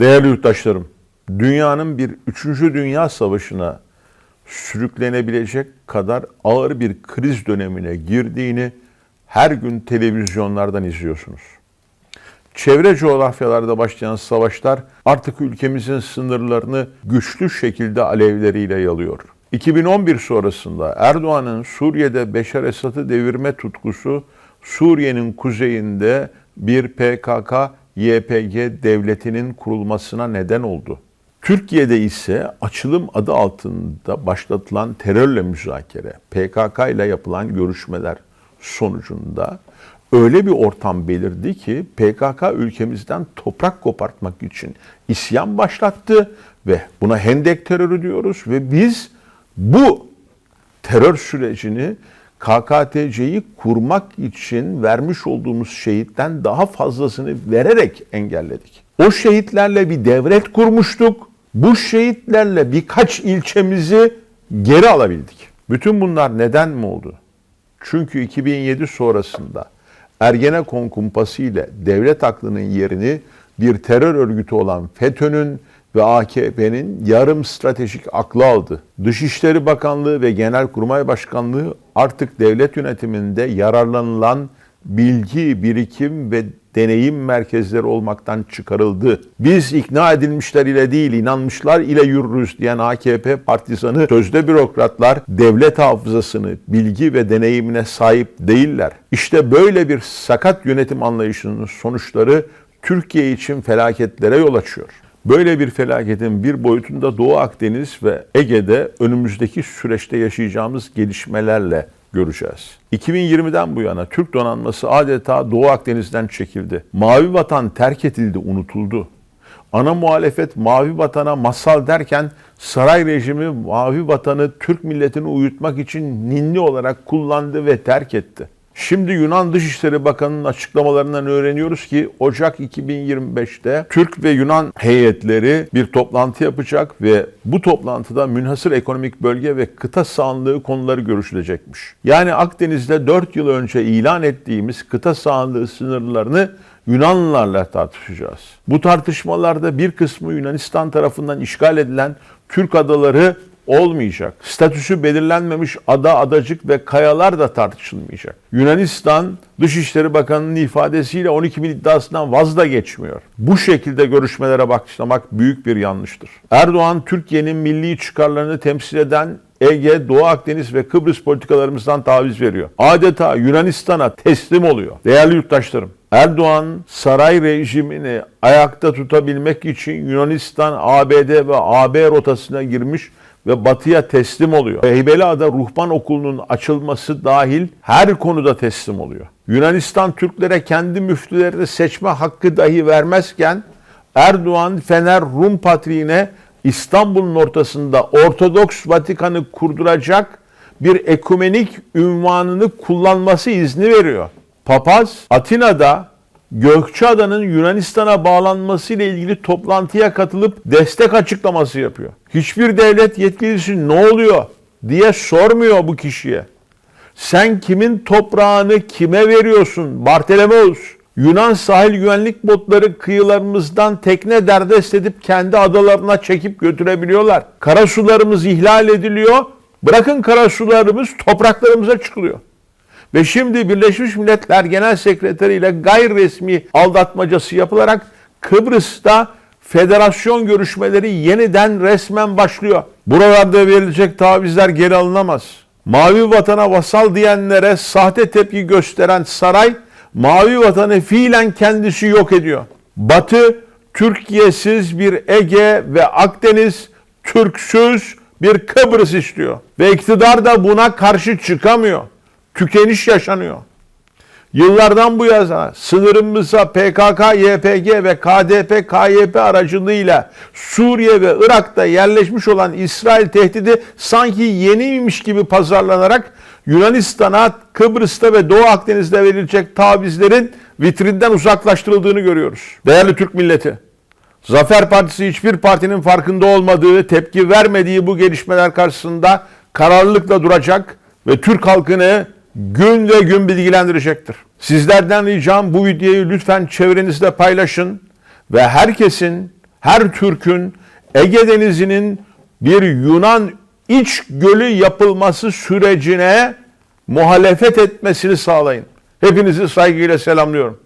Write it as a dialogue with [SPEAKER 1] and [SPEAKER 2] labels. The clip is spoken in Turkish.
[SPEAKER 1] Değerli yurttaşlarım, dünyanın bir 3. Dünya Savaşı'na sürüklenebilecek kadar ağır bir kriz dönemine girdiğini her gün televizyonlardan izliyorsunuz. Çevre coğrafyalarda başlayan savaşlar artık ülkemizin sınırlarını güçlü şekilde alevleriyle yalıyor. 2011 sonrasında Erdoğan'ın Suriye'de Beşar Esad'ı devirme tutkusu Suriye'nin kuzeyinde bir PKK YPG devletinin kurulmasına neden oldu. Türkiye'de ise açılım adı altında başlatılan terörle müzakere, PKK ile yapılan görüşmeler sonucunda öyle bir ortam belirdi ki PKK ülkemizden toprak kopartmak için isyan başlattı ve buna hendek terörü diyoruz ve biz bu terör sürecini KKTC'yi kurmak için vermiş olduğumuz şehitten daha fazlasını vererek engelledik. O şehitlerle bir devlet kurmuştuk. Bu şehitlerle birkaç ilçemizi geri alabildik. Bütün bunlar neden mi oldu? Çünkü 2007 sonrasında Ergenekon kumpası ile devlet aklının yerini bir terör örgütü olan FETÖ'nün ve AKP'nin yarım stratejik aklı aldı. Dışişleri Bakanlığı ve Genelkurmay Başkanlığı artık devlet yönetiminde yararlanılan bilgi, birikim ve deneyim merkezleri olmaktan çıkarıldı. Biz ikna edilmişler ile değil, inanmışlar ile yürürüz diyen AKP partizanı sözde bürokratlar devlet hafızasını, bilgi ve deneyimine sahip değiller. İşte böyle bir sakat yönetim anlayışının sonuçları Türkiye için felaketlere yol açıyor. Böyle bir felaketin bir boyutunda Doğu Akdeniz ve Ege'de önümüzdeki süreçte yaşayacağımız gelişmelerle göreceğiz. 2020'den bu yana Türk donanması adeta Doğu Akdeniz'den çekildi. Mavi vatan terk edildi, unutuldu. Ana muhalefet mavi vatana masal derken saray rejimi mavi vatanı Türk milletini uyutmak için ninni olarak kullandı ve terk etti. Şimdi Yunan Dışişleri Bakanı'nın açıklamalarından öğreniyoruz ki Ocak 2025'te Türk ve Yunan heyetleri bir toplantı yapacak ve bu toplantıda münhasır ekonomik bölge ve kıta sahanlığı konuları görüşülecekmiş. Yani Akdeniz'de 4 yıl önce ilan ettiğimiz kıta sahanlığı sınırlarını Yunanlılarla tartışacağız. Bu tartışmalarda bir kısmı Yunanistan tarafından işgal edilen Türk adaları olmayacak. Statüsü belirlenmemiş ada, adacık ve kayalar da tartışılmayacak. Yunanistan Dışişleri Bakanı'nın ifadesiyle 12 bin iddiasından vaz da geçmiyor. Bu şekilde görüşmelere başlamak büyük bir yanlıştır. Erdoğan Türkiye'nin milli çıkarlarını temsil eden Ege, Doğu Akdeniz ve Kıbrıs politikalarımızdan taviz veriyor. Adeta Yunanistan'a teslim oluyor. Değerli yurttaşlarım, Erdoğan saray rejimini ayakta tutabilmek için Yunanistan, ABD ve AB rotasına girmiş ve batıya teslim oluyor. Heybeliada Ruhban Okulu'nun açılması dahil her konuda teslim oluyor. Yunanistan Türklere kendi müftülerini seçme hakkı dahi vermezken Erdoğan Fener Rum Patriğine İstanbul'un ortasında Ortodoks Vatikan'ı kurduracak bir ekumenik ünvanını kullanması izni veriyor. Papaz Atina'da Gökçeada'nın Yunanistan'a bağlanması ile ilgili toplantıya katılıp destek açıklaması yapıyor. Hiçbir devlet yetkilisi ne oluyor diye sormuyor bu kişiye. Sen kimin toprağını kime veriyorsun Bartolomeus? Yunan sahil güvenlik botları kıyılarımızdan tekne derdest edip kendi adalarına çekip götürebiliyorlar. Karasularımız ihlal ediliyor. Bırakın karasularımız topraklarımıza çıkılıyor. Ve şimdi Birleşmiş Milletler Genel Sekreteri ile gayri resmi aldatmacası yapılarak Kıbrıs'ta federasyon görüşmeleri yeniden resmen başlıyor. Buralarda verilecek tavizler geri alınamaz. Mavi vatana vasal diyenlere sahte tepki gösteren saray mavi vatanı fiilen kendisi yok ediyor. Batı Türkiye'siz bir Ege ve Akdeniz, Türksüz bir Kıbrıs istiyor. Ve iktidar da buna karşı çıkamıyor tükeniş yaşanıyor. Yıllardan bu yana sınırımıza PKK, YPG ve KDP, KYP aracılığıyla Suriye ve Irak'ta yerleşmiş olan İsrail tehdidi sanki yeniymiş gibi pazarlanarak Yunanistan'a, Kıbrıs'ta ve Doğu Akdeniz'de verilecek tavizlerin vitrinden uzaklaştırıldığını görüyoruz. Değerli Türk milleti, Zafer Partisi hiçbir partinin farkında olmadığı, tepki vermediği bu gelişmeler karşısında kararlılıkla duracak ve Türk halkını gün ve gün bilgilendirecektir. Sizlerden ricam bu videoyu lütfen çevrenizde paylaşın ve herkesin her Türk'ün Ege Denizi'nin bir Yunan iç gölü yapılması sürecine muhalefet etmesini sağlayın. Hepinizi saygıyla selamlıyorum.